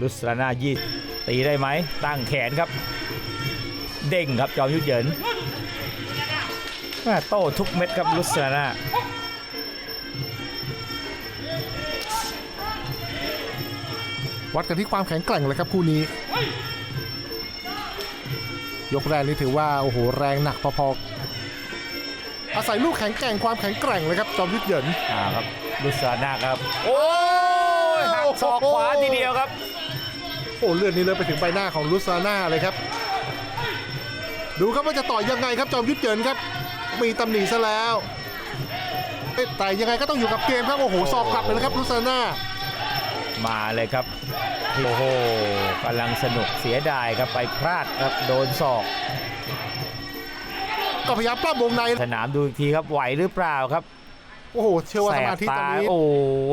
ลุสรานายีดตีได้ไหมตั้งแขนครับ เด้งครับจอมยุทธเหยินแม่โต้ทุกเม็ดครับลุสรานาวัดกันที่ความแข็งแกร่งเลยครับคู่นี้ ยกแรกนี่ถือว่าโอ้โหแรงหนักพอๆอาศัยลูกแข็งแกร่งความแข็งแกร่งเลยครับจอมยุทธเหยินอ่าครับลุสรานาครับ โอ้ยหักศอกขวาทีเดียวครับ โอ้เลือดนี้เลยไปถึงใบหน้าของลุซาน่าเลยครับ ดูครับว่าจะต่อยยังไงครับจอมยุทธเหยินครับ มีตำหนิซะแล้วเอ้ยแต่ยังไงก็ต้องอยู่กับเกมครับโอ้โหสอบกลับเลยนะครับลุซาน่ามาเลยครับโอ้โหกำลังสนุกเสียดายครับไปพลาดครับโดนศอกก็พยายามปล้ำวงในสนามดูอีกทีครับไหวหรือเปล่าครับโอ้โหเชื่อว่าแสสบมาธิตตาอนนี้โอ้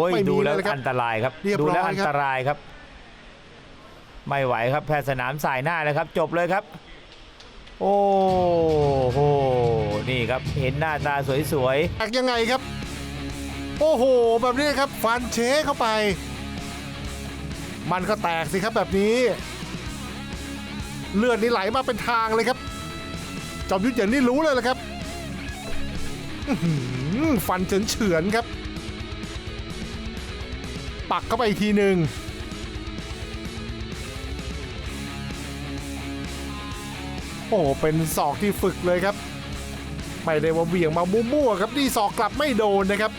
ยไม่มีดูแล้วเลยครับอันตรายครับเรียบดูแล้วร้อยอันครับตรายครับ ไม่ไหวครับแพทย์สนามสายหน้าเลยครับจบเลยครับ โอ้โหนี่ครับเห็นหน้าตาสวยแตกยังไงครับ โอ้โห แบบนี้ครับฟันเชเข้าไป มันก็แตกสิครับแบบนี้ เลือดนี่ไหลมาเป็นทางเลยครับจอมยุทธอย่างนี้รู้เลยละครับอื้อหือฟันเฉือนเฉือนๆครับ ปักเข้าไปอีกทีหนึ่ง โอ้โหเป็นศอกที่ฝึกเลยครับ ไม่ได้ว่าเบี่ยงมามั่วๆครับนี่ศอกกลับไม่โดนนะครับ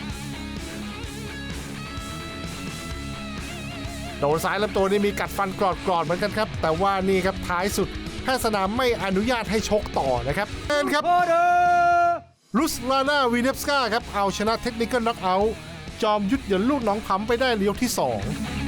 โดนซ้ายลำตัวนี่มีกัดฟันกรอดๆเหมือนกันครับ แต่ว่านี่ครับท้ายสุดแพทย์สนามไม่อนุญาตให้ชกต่อนะครับเอ็นครับๆโอ้เด้อลุสลานาวีเนฟสกาครับเอาชนะเทคนิคน็อกเอาท์จอมยุทธเหยินลูกน้องผำไปได้ในยกที่ 2